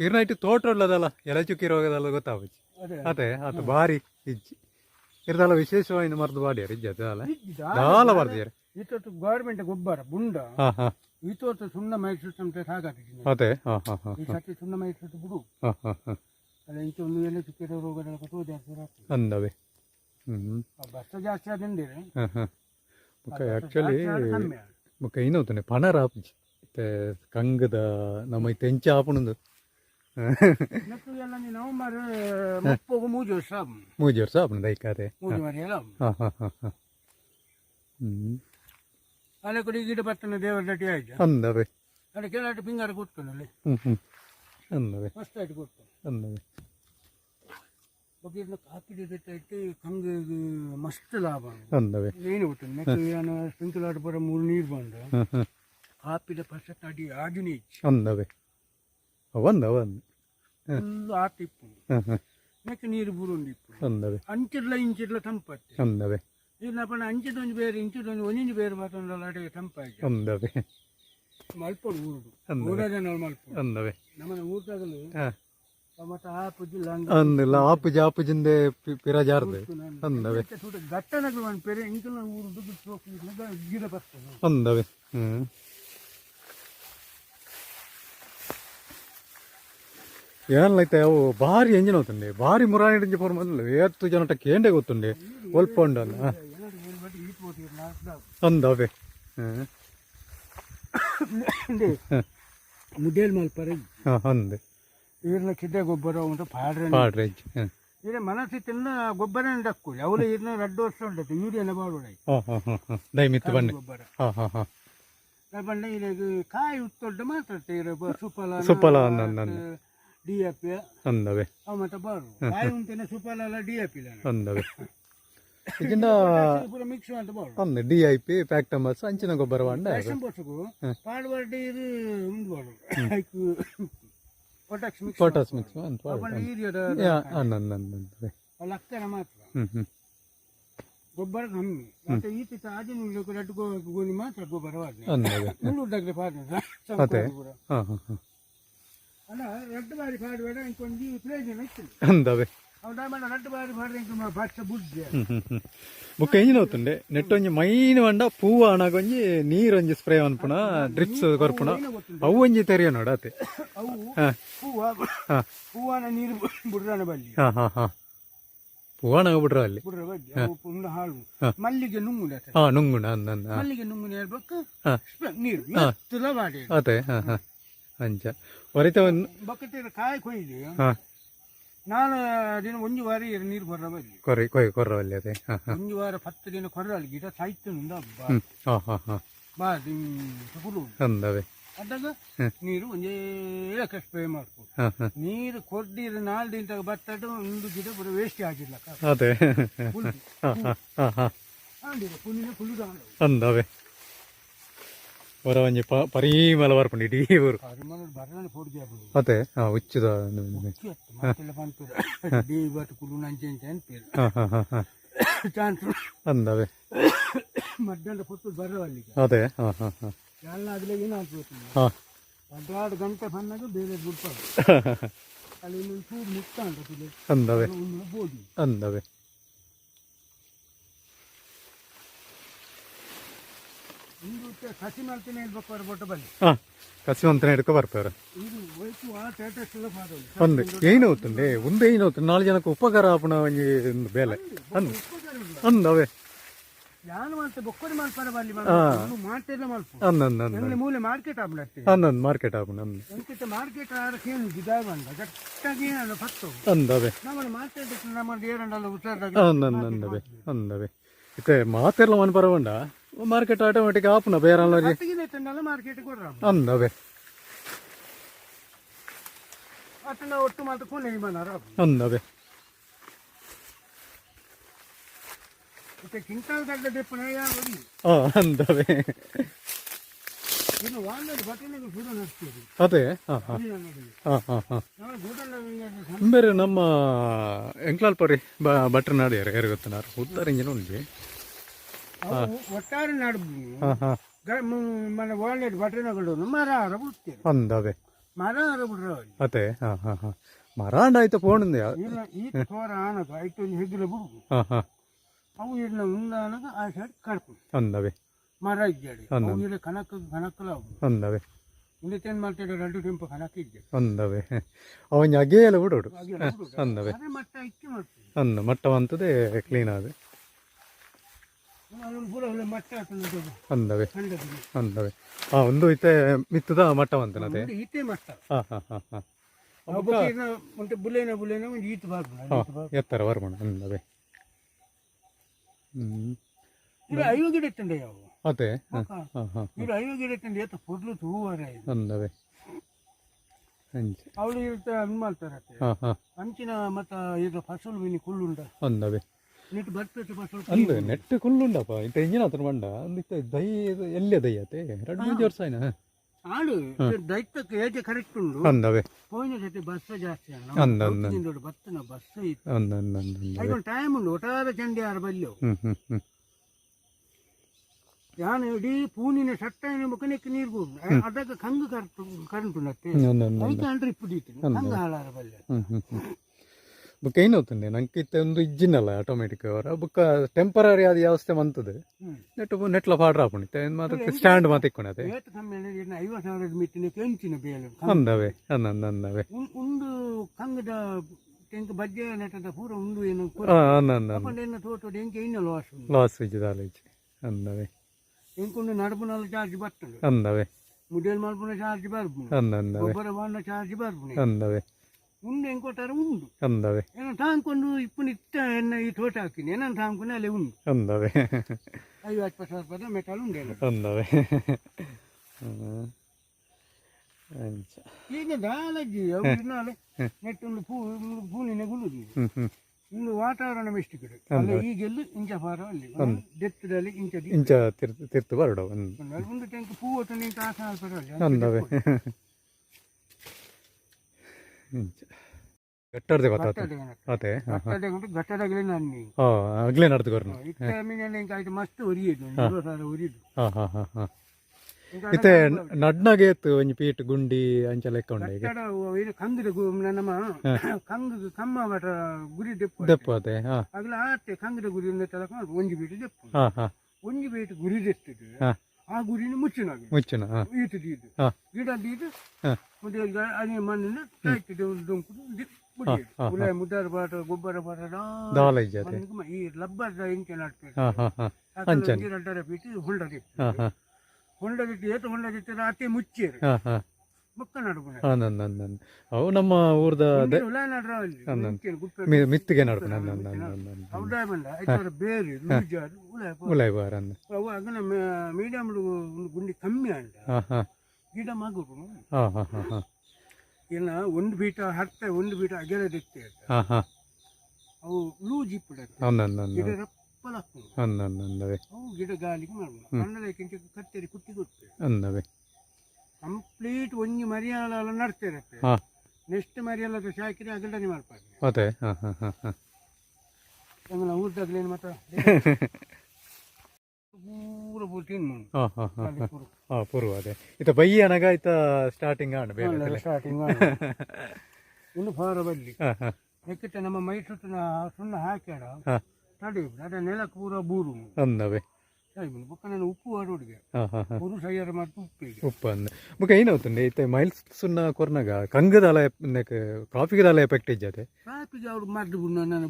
ಇರ್ನೈಟ್ ತೋಟ ಉಳ್ಳದಲ್ಲ ಎಲೆ ಚುಕ್ಕಿ ರೋಗದಲ್ಲ ಗೊತ್ತಾವಚ್ಚಿ
ಅದೇ
ಅದು ಆತ ಭಾರಿ ಇಜ್ಜಿ. ಇರ್ದಲ್ಲ ವಿಶೇಷವಾಗಿ ಮರ್ದು ಬಾಡಿಯಾರ ಇಜ್ಜಿ ಅದಲ್ಲ
ಇದ್ದಿದ್ದ?
ದಾಲ ಬರ್ದಿಯಾರ
ಇತ್ತೊತ್ತು ಗೌರ್ಮೆಂಟ್ ಗೊಬ್ಬರ ಬುಂಡ. ಇತ್ತು ಸುಣ್ಣ ಮೈಸೂರು ಸಂತೆ ಸಾಕಾಗ್ತಿದ್ದೀನಿ
ಅದೇ
ಈ ಸತಿ ಸುಣ್ಣ ಮೈಸೂರು ಬಿಡು.
ಹಾಂ ಹಾಂ ಹಾಂ.
ಅಲ್ಲ ಇಂಚ ಒಂದು ಎಲೆ ಚುಕ್ಕಿ ರೋಗದಲ್ಲ ಕಟ್ಟುವ ಜಾಸ್ತಿ
ಅಂದವೆ. ಹ್ಞೂ
ಭತ್ತ ಜಾಸ್ತಿ ಆದಿಂದಿರಿ
ಆಕ್ಚುಲಿ ಮುಖ ಇನ್ನೊತ್ತನೆ ಪಣರ ಆಪುಜಿ ಕಂಗದ ನಮ್ಮ ತೆಂಚ ಆಪುಣದು
ಮತ್ತು ಎಲ್ಲ ನೀನು ನವಂಬರ್ ಮುಪ್ಪಗು ಮೂಜು ವರ್ಷ
ಮೂಜಿ ವರ್ಷ ಆಪುಣದು ಐಕ ಅದೇ.
ಮೂಜು ಮರಿ ಎಲ್ಲ
ಹಾಂ ಹಾಂ ಹಾಂ ಹಾಂ. ಹ್ಞೂ
ಅಲ್ಲ ಕಡೆ ಗಿಡ ಬರ್ತನೆ ದೇವರ ದಟ್ಟಿ ಆಯ್ತು?
ಅಂದವೆ.
ಅಲ್ಲ ಕೆಲಾಟ ಪಿಂಗಾರ
ಹ್ಞೂ ಅಂದವೆ.
ಮಸ್ತ್ ಆಯ್ತು ಕೊಡ್ತಾನೆ
ಅಂದವೆ.
ಬಗ್ಗೆ ಹಾಕಿದ ಇಟ್ಟು ಕಂಗೆ ಮಸ್ತ್ ಲಾಭ
ಅಂದವೆ.
ಏನು ಗೊತ್ತು ನೆಕ್ಸ್ಟ್ ನಾನು ಸ್ಪ್ರಿಂಕ್ಲರ್ ಬರೋ ಮೂರು ನೀರು ಬಂದು. ಕಾಪಿದ ಫಸ್ಟ್ ಅಡಿ ಆಗಿನಿ
ಅಂದವೆ. ಒಂದ ಒಂದು
ಫುಲ್ ಆತಿಪ್ಪು
ಹಾಂ ಹಾಂ
ನೆಕ್ಸ್ಟ್ ನೀರು ಇಪ್ಪು
ಅಂದವೆ
ಅಂಚಿಡ್ಲ ಇಂಚಿರ್ಲ ತಂಪತ್ತೆ
ಅಂದವೆ
ಪಣ ಅಂಚಿದೊಂದು ಬೇರೆ ಇಂಚಿದೊಂದು ಒಂದಿಂದು ಬೇರೆ ಮಾತೊಂದಲ್ಲ ಅಡಿಗೆ ತಂಪಾಗಿ
ಅಂದವೆ
ಮಲ್ಪಡು ಊರುಡು
ಅಂದವೆ.
ನಾವು ಮಲ್ಪಡು.
ಅಂದವೆ
ನಮ್ಮನೆ ಊಟಗಳು
ಹಾಂ.
ಮತ್ತೆ ಆ ಪುಜ್ಜಿಲ್ಲ
ಅಂದಿಲ್ಲ ಆಪುಜಿ ಆಪುಜಿಂದೆ ಪಿರಾಜಾರ್ದೆ. ಅಂದವೆ
ಗಟ್ಟನಗಳು ಒಂದು ಪೆರೆ ಊರುದು ಬಿಟ್ಟು ಗಿಡ ಬರ್ತದೆ.
ಅಂದವೆ ಹ್ಞೂ ಏನ್ಲೈತೆ ಅವು ಭಾರಿ ಎಂಜಿನ್ అవుతుంది ಭಾರಿ ಮುರಾಣಿ ಡಿಂಜಿ ಫೋರ್ ಮೊದಲು ಏತ್ತು ಜನಟ ಕೇಂಡೆ ಗೊತ್ತುಂಡೆ ಒಲ್ಪ ಉಂಡಲ್ಲ
ಏನಾದ್ರು ಹೇಳ್ಬಿಟ್ಟು ಈಟ್ ಹೋಗ್ತೀವಿ ನಾಲ್ಕು
ಅಂದವೆ ಹ್ಞೂ
ಮುದ್ದೇಲ್ ಮಲ್ಪರೆ
ಹಾಂ ಅಂದೆ
ಈರ್ನ ಕಿಡ್ಡೆ ಗೊಬ್ಬರ ಉಂಟು ಪಾಡ್ರೆ
ಪಾಡ್ರೆ ಹ್ಞೂ
ಈಗ ಮನಸ್ಸಿತ್ತಿನ ಗೊಬ್ಬರ ಡಕ್ಕು ಅವಳು ಈರ್ನ ಎರಡು ವರ್ಷ ಉಂಟು ಯೂರಿಯನ ಬಾಡುಡೆ
ಹಾಂ ಹಾಂ ಹಾಂ ಹಾಂ ದಯಮಿತ್ತು ಬನ್ನಿ
ಗೊಬ್ಬರ
ಹಾಂ ಹಾಂ ಹಾಂ
ಬಂಡೆ ಈಗ ಕಾಯಿ ಉತ್ತೊಡ್ಡ ಮಾತಾಡ್ತೀರ ಸುಫಲ
ಸುಫಲ ಅಂದ್ ಅಂದ್ ಅಂದ್.
ಡಿ ಎ ಪಿ
ಅಂದವೆ
ಮತ್ತೆ ಬರು ಕಾಯಿ ಉಂಟೇನೆ ಸುಫಲ ಅಲ್ಲ ಡಿ ತಂದವೆ
ಅಂದವೆ ಇದನ್ನ
ಪೂರ ಮಿಕ್ಸ್ ಅಂತ ಬರು
ಅಂದ ಡಿ ಐ ಪಿ ಪ್ಯಾಕ್ಟಮಸ್ ಅಂಚಿನ ಗೊಬ್ಬರ ಬಂಡ
ರೇಷನ್ ಬಸ್ಸುಗು ಪಾಡ್ವಾಡಿ ಇದು ಬಾರು like potash mix
potash mix ಅಂತ
ಬಂಡೆ ಈರಿಯದ
ಅಂದಂದಂದವೆ
ಲಕ್ಕನ ಮಾತ್ರ.
ಹ್ಮ್ ಹ್ಞೂ
ಗೊಬ್ಬರ ಕಮ್ಮಿ. ಮತ್ತೆ ಈತ ಆದಿನ ರೆಡ್ ಗೋಣಿ ಮಾತ್ರ ಗೊಬ್ಬರ ವಾಡ್ನೆ
ಅಂದವೆ
ಮುಳ್ಳೂರ್ದಾಗ್ರೆ ಪಾಡ್ನೆ
ಅದೇ ಹಾಂ ಹಾಂ ಹಾಂ అలా ಬುಕ್ಕ ಎಂಜಿನ ಹೋತುಂಡೆ ನೆಟ್ ಮೈನ್ ಒಂಜಿ ಸ್ಪ್ರೇ ಡ್ರಿಪ್ಸ್ ಅವು ಒಂಜಿ
ನೀರು ಬಲ್ಲಿ.
ಬಿಡ್ರ ಅಲ್ಲಿ.
ಮಲ್ಲಿಗೆ ನುಂಗುಣ
ಹಾ ನುಂಗುಣ
ಮಲ್ಲಿಗೆ ನುಂಗುಣ ಹೇಳ್ಬೇಕು. ನೀರು.
ಅತೆ ಹಾ ಹಾ. ಅಂಚ ಹೊರಿತ ಒಂದು
ಬಕ್ಕತ್ತಿರ ಕಾಯಿ ಕೊಯ್ದು
ಹಾಂ.
ನಾನು ದಿನ ಒಂದು ವಾರ ನೀರು ಕೊರ್ರ ಬಲ್ಲಿ
ಕೊರಿ ಕೊಯ್ ಕೊರ್ರವಲ್ಲಿ ಅದೇ. ಹಾ ಹಾ.
ಒಂದು ವಾರ ಹತ್ತು ದಿನ ಕೊರ್ರಲ್ಲಿ ಗಿಡ ಸಾಯ್ತು ನಿಂದ
ಹಾಂ ಹಾ ಹಾಂ.
ಬಾ ಕುಲು
ಅಂದವೆ.
ಅದಾಗ. ನೀರು ಒಂದೇ ಸ್ಪ್ರೇ ಮಾಡ್ಕೊ.
ಹಾ ಹಾ.
ನೀರು ಕೊಡ್ದಿರ ನಾಲ್ಕು ದಿನ ಬತ್ತಡು ಒಂದು ಗಿಡ ಪೂರ ವೇಸ್ಟ್ ಆಗಿಲ್ಲ.
ಅದೇ. ಹಾಂ ಹಾಂ ಹಾಂ ಹಾಂ.
ಹಾ ಪುಣ್ಯ ಕುಲ್ಲು
ಅಂದವೆ. ಹೊರ ಒಂಜಿ ಪ ಪರೀಮಲ ಬರ್ಪುಂಡು ಇಡೀ ಊರು ಮತ್ತೆ ಹಾ. ಅಂದವೆ.
ಅಲ್ಲಿಗೆ.
ಅದೇ ಹಾ ಹಾ ಹಾ.
ಹದಿನಾರು ಗಂಟೆ ಬಂದಾಗ ಬೇರೆ ಬಿಡ್ತಾರೆ
ಅಂದವೆ. ಅಂದವೆ.
ಕಸಿ ಮಂತನೇ ಬಲ್ಲಿ
ಕಸಿ ಹಿಡ್ಕೊ ಬರ್ತಾರೆ.
ಇದು ಆ ಮಾಡೋದು
ಒಂದು ಒಂದು ನಾಲ್ಕು ಜನಕ್ಕೆ ಉಪಕಾರ ಆಪಣ ಒಂಜಿ ಒಂದು ಬೇಲೆ. ಅಂದ
ಮಾರ್ಕೆಟ್
ಮಾರ್ಕೆಟ್
ಮಾರ್ಕೆಟ್ ಬಂದ?
ಫತ್ತು ಅವೇ. ಮಾತೆಲ್ಲ ಪರವಂಡ ಮಾರ್ಕೆಟ್ ಆಟೋಮೆಟಿಕ್ ಆಪುನ ಬೇರೆ
ಅತ್ತಿಗೆ ತಂಡಲ್ಲ ಮಾರ್ಕೆಟ್ ಕೊಡ್ರ
ಅಂದು ಅವೇ
ಅತ್ತನ ಒಟ್ಟು ಮಾತ್ರ ಕೊನೆ ಬಂದಾರ
ಅಂದು ಅವೇ
ಮತ್ತೆ ಕಿಂಟಾಲ್ ಗಡ್ಡ ದೆಪ್ಪನ ಯಾವಡಿ
ಆ, ಅಂದು ಅವೇ
ಇನ್ನು ವಾಂಗದ ಬಟ್ಟೆನಿಗೆ ಸುಡ ನಡೆಸ್ತೀವಿ
ಅದೇ ಹಾಂ ಹಾಂ ಹಾಂ ಹಾಂ ಹಾಂ
ನಾವು ಗೂಡಲ್ಲ
ಬೇರೆ ನಮ್ಮ ಎಂಕ್ಲಾಲ್ಪರಿ ಬ ಭಟ್ರ ನಾಡಿಯಾರು ಯಾರು ಗೊತ್ತನಾರು ಉತ್ತರ ಇಂಜಿನ ಉಂಟು
ಒಟ್ಟಾರೆ
ನಡುಬು
మన వాళ్ళేడు
పట్టణగుళ్ళు
మరార ಮರ
అందావే మరార పుట్టరావాలి అతే ಮರಾಂಡ ಆಯ್ತು ಫೋನ್
ಈ ತೋರ ಆನಕ ಐದು
ಹೆಗ್ಲ ಬುಡುಗು
ಅವು ಇಡ್ನ ಉಂದಾನಕ ಆ ಸೈಡ್ ಕಡ್ಪು
ಅಂದವೆ.
ಮರ ಇದ್ದಾಡಿ ಅವು ಇಲ್ಲ ಕನಕ ಕನಕಲ
ಅಂದವೆ.
ಇಂದ ತೇನ್ ರಡ್ಡು ಎರಡು ಟೆಂಪ ಕನಕ ಇದ್ದೆ
ಅಂದವೆ. ಅವನ್ ಅಗೆಯಲ್ಲ ಬಿಡೋಡು. ಅಂದವೆ.
ಮಟ್ಟ ಇಕ್ಕಿ ಮಾಡ್ತೀವಿ.
ಅಂದ ಮಟ್ಟವಂತದೇ ಕ್ಲೀನ್ ಆದ. ಅಂದವೆ? ಅಂದವೆ? ಆ ಒಂದು ಇತ್ತೆ ಮಿತ್ತದ ಅದೇ?
ಇತ್ತೆ ಮಟ್ಟ.
ಹಾ ಹಾ ಹಾ ಹಾಂ.
ಮತ್ತೆ ಬುಲೆನ ಬುಲೆನ ಒಂದು ಈತ ಬಾರ್ಬಣ
ಎತ್ತರ ಬರ್ಬಣ ಅಂದವೆ?
ಇದು ಐವ ಗಿಡ ಇತ್ತಂಡೆ ಯಾವ
ಅದೇ? ಹಾಂ ಹಾಂ
ಇದು ಐವ ಗಿಡ ಇತ್ತಂಡೆ ಎತ್ತ ಪೊಡ್ಲು ತೂವರೆ.
ಅಂದವೆ?
ಅವಳು ಇರ್ತ
ಮಾಡ್ತಾರೆ
ಅಂಚಿನ ಮತ್ತ ಇದು ಫಸಲು ಬಿನಿ ಕುಲ್ಲುಂಡ
ಅಂದವೆ? ಅಂದ ನೆಟ್ ಕುಲ್ಲುಂಡಪ್ಪ ಇಂತ ಎಂಜಿನಾತನ ಬಂಡ ಅಂದಿತ್ತ ದೈ ಎಲ್ಲೆ ದೈಯತೆ ಎರಡು ಮೂರು ವರ್ಷ ಆಯ್ನ?
ಆಡು ದೈತ್ಯಕ್ಕೆ ಏಜೆ ಕರೆಕ್ಟ್ ಉಂಡು
ಅಂದವೆ.
ಹೋಯಿನ ಜೊತೆ ಬಸ್ ಜಾಸ್ತಿ
ಅಂದ ಅಂದ
ಬತ್ತನ ಬಸ್ ಇತ್ತು.
ಅಂದ ಅಂದ
ಟೈಮ್ ಉಂಡು ಒಟ್ಟಾರೆ ಚಂಡಿ ಆರು ಬಲ್ಯವು ಯಾನ ಇಡೀ ಪೂನಿನ ಶಟ್ಟ ಮುಖನಕ್ಕೆ ನೀರು ಕೂಡ ಅದಕ್ಕೆ ಕಂಗು ಕರೆಂಟ್ ಕರೆಂಟ್ ಉಂಡತ್ತೆ ಅದಕ್ಕೆ ಅಂಡ್ರಿ ಇಪ್ಪಡಿತ್ತು ಕಂಗು ಹಾಳಾರ ಬಲ್ಯ
ಬೊಕ್ಕ ಇನ್ನೊತ್ತುಂಡೆ ನಂಕಿತ್ತ ಒಂದು ಇಜ್ಜಿನಲ್ಲ ಆಟೋಮೆಟಿಕ್ ಅವರ. ಬೊಕ್ಕ ಟೆಂಪರರಿ ಆದ ವ್ಯವಸ್ಥೆ ಮಂತದೆ ನೆಟ್ ನೆಟ್ಲ ಪಾಡ್ರ ಹಾಕೊಂಡಿತ್ತೆ ಮಾತ್ರ ಸ್ಟ್ಯಾಂಡ್ ಮಾತ್ರ ಇಕ್ಕೊಂಡೆ
ಅದೇ. ಐವತ್ತು ಸಾವಿರದ ಮೀಟಿನ ಎಂಚಿನ ಬೇಲೆ
ಅಂದವೆ ಅಂದ ಅಂದವೆ.
ಒಂದು ಕಂಗದ ಟೆಂಕ್ ಬಜ್ಜೆ ನೆಟ್ಟದ ಪೂರ ಒಂದು ಏನು ಅಪ್ಪಂಡೆನ ತೋಟು ಟೆಂಕ್ ಇನ್ನು ಲಾಸ್
ಲಾಸ್ ಇಜ್ಜದ ಅಲ್ಲಿಜ್ಜಿ ಅಂದವೆ.
ಇಂಕೊಂಡು ನಡುಪುನಲ್ಲಿ ಚಾರ್ಜ್ ಬರ್ತದೆ.
ಅಂದವೆ.
ಮುಡಿಯಲ್ ಮಲ್ಪುನ ಚಾರ್ಜ್ ಬರ್ಬು
ಅಂದ ಅಂದವೆ.
ಗೊಬ್ಬರ ಬಣ್ಣ ಚಾರ್ಜ್ ಬರ್ಬು
ಅಂದವೆ.
ಎಂಕೋಟಾರ ಉಂಡು.
ಅಂದವೆ
ಏನೋ ಟಾಂಕೊಂಡು ಇಪ್ಪು ಇತ್ತ ಎನ್ನ ಈ ತೋಟ ಹಾಕಿನಿ. ಏನೋ ಟಾಂಕೊಂಡು ಅಲ್ಲಿ ಉಂಡು.
ಅಂದವೆ
ಐವತ್ತು ಸಾವಿರ ಮೆಟಲ್ ಉಂಡೇನು
ಅಂದವೆ ಹ್ಮ್. ಅಂಚ.
ಈಗ ದಾಲಜ್ಜಿ ಅವು ನಾಳೆ ನೆಟ್ಟೊಂದು ಪೂ ಪೂನಿನ ಗುಳುದು. ಇನ್ನು ವಾತಾವರಣ ಎಷ್ಟು ಕಡೆ. ಅಲ್ಲ ಈಗೆಲ್ಲ ಇಂಚ ಫಾರ ಅಲ್ಲಿ. ದೆತ್ತದಲ್ಲಿ ಇಂಚ
ಇಂಚ ತಿರ್ತು ತಿರ್ತು ಬರಡು.
ಒಂದು ಟ್ಯಾಂಕ್ ಪೂ ಹೊತ್ತು ನಿಂತ ಆಸನ ಪರವಾಗಿ
ಗಟ್ಟರ್ದೆ ಗೊತ್ತಾತು ಅದೇ ಹಾಂ
ಗಟ್ಟದಾಗಲೇ ನಾನು
ಹಾಂ ಆಗ್ಲೇ ನಡ್ದು ಬರ್ನು
ಇತ್ತ ಮೀನೆಲ್ಲ ಇಂಕ ಆಯ್ತು ಮಸ್ತ್ ಒರಿಯೋದು ಒರಿಯೋದು
ಹಾಂ ಹಾಂ ಹಾಂ ಹಾಂ. ಇತ್ತೆ ನಡ್ನಾಗೆ ಎತ್ತು ಒಂಜಿ ಪೀಟ್ ಗುಂಡಿ ಅಂಚ ಲೆಕ್ಕ ಉಂಡೆ ಈಗ?
ಕಟ್ಟಡ ಇದು ಕಂಗದ ನಮ್ಮ ಕಂಗ ಕಮ್ಮ ಮಟ ಗುರಿ ದೆಪ್ಪು
ದೆಪ್ಪು ಅದೇ ಹಾಂ.
ಅಗಲ ಆತೆ ಕಂಗದ ಗುರಿ ತಲಕ ಒಂಜಿ ಬೀಟ್ ದೆಪ್ಪು.
ಹಾಂ ಹಾಂ.
ಒಂಜಿ ಬೀಟ್ ಗುರಿ ದೆತ್ತಿದ್ದು
ಹಾಂ.
ಆ ಗುರಿನ ಮುಚ್ಚಿನಾಗ
ಮುಚ್ಚುನ ಹಾಂ.
ಈತು ದೀದು
ಹಾಂ.
ಗಿಡ ದೀದು
ಹಾಂ.
ಮುಂದೆ ಅದೇ ಮಣ್ಣಿನ ಕಾಯ್ತಿದ್ದು ದೊಂಕುದು ಉಲೆ ಮುದ್ದಾರ ಬಾಟ ಗೊಬ್ಬರ ಬಾಟ
ಅದೇ.
ಈ ಲಬ್ಬದ ಇಂಕೆ ನಾಟ್ಬೇಕು
ಹಾಂ ಹಾಂ ಹಾಂ.
ನೀರಡ್ಡರ ಬಿಟ್ಟು ಹೊಂಡದಿತ್ತು
ಹಾಂ ಹಾಂ.
ಹೊಂಡದಿಟ್ಟು ಏತು ಹೊಂಡದಿತ್ತು ಅತ್ತೆ ಮುಚ್ಚೇರು.
ಹಾಂ ಹಾಂ. ನಂದು ಅವು ನಮ್ಮ ಊರ್ದ ಮಿತ್ತಿಗೆ
ಐದಾರು ಬೇರೆ
ಉಲಾಯ್ ಬಾರ
ಅವು ಆಗನ ಮೀಡಿಯಂ ಗುಂಡಿ ಕಮ್ಮಿ ಅಂಡ
ಹಾಂ ಹಾಂ.
ಗಿಡ ಮಗು
ಹಾಂ ಹಾಂ ಹಾಂ ಹಾಂ.
ಇಲ್ಲ ಒಂದು ಬೀಟ ಹತ್ತ ಒಂದು ಬೀಟ ಅಗೆಲದಿತ್ತೆ
ಹಾಂ ಹಾಂ.
ಅವು ಲೂಜ್
ನಂದು
ಗಿಡ
ನಂದವೆ
ಅವು ಗಿಡ ಗಾಲಿಗೆ ಮಾಡೋಣ ಕಣ್ಣದಕ್ಕಿಂತ ಕತ್ತರಿ ಕುಟ್ಟಿ ಕೊಡ್ತೇವೆ. ಕಂಪ್ಲೀಟ್ ಒಂಜಿ ಮರಿಯಲ್ಲ ನಡ್ತಿರತ್ತೆ
ಹಾಂ.
ನೆಕ್ಸ್ಟ್ ಮರಿಯಲ್ಲ ಸಾಕಿದ್ರೆ ಅಗಲನೆ ಮಾಡ್ಪಾಡಿ
ಅದೇ ಹಾಂ ಹಾಂ ಹಾಂ ಹಾಂ.
ಎಂಗಲ ಊರ್ದಾಗ್ಲೇನು ಮತ್ತ? ಪೂರ ಪೂರ್ತಿ ಏನು ಮಾಡು
ಹಾಂ ಹಾಂ ಹಾಂ
ಪೂರ.
ಹಾಂ ಪೂರ್ವ ಅದೇ. ಇತ್ತ ಬೈ ಅನಗ ಇತ್ತ ಸ್ಟಾರ್ಟಿಂಗ್ ಆಣ ಬೇರೆ
ಸ್ಟಾರ್ಟಿಂಗ್ ಇನ್ನು ಫಾರ ಬಲ್ಲಿ
ಹಾಂ ಹಾಂ.
ಯಾಕಿತ್ತ ನಮ್ಮ ಮೈಸೂರು ಸುತ್ತನ ಸುಣ್ಣ ಹಾಕ್ಯಾಡ
ಹಾಂ.
ತಡಿ ಅದ ನೆಲಕ್ಕೆ ಪೂರ ಬೂರು.
ಅಂದವೆ.
ಯಾಕೆ ಉಪ್ಪು ಸುಣ್ಣ